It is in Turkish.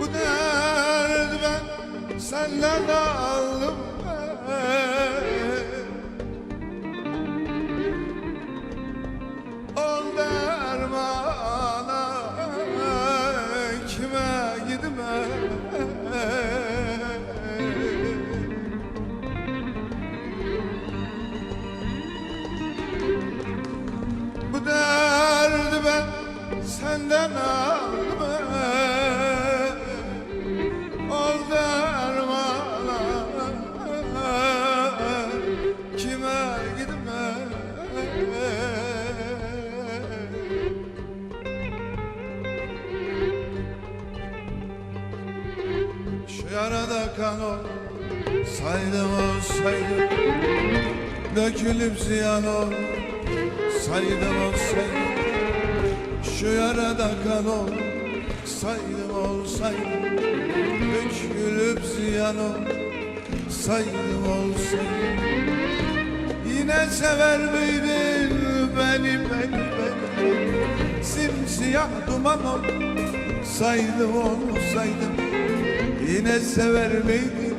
Bu derdi ben senden aldım Ol dermana kime gidme Bu derdi ben senden aldım Şu yarada kan ol saydım olsaydım Dökülüp ziyan ol. Saydım olsaydım Şu yarada kan ol saydım olsaydım Dökülüp ziyan ol. Saydım olsaydım Yine sever miydin beni beni beni? Simsiyah duman ol saydım olsaydım Yine sever miydin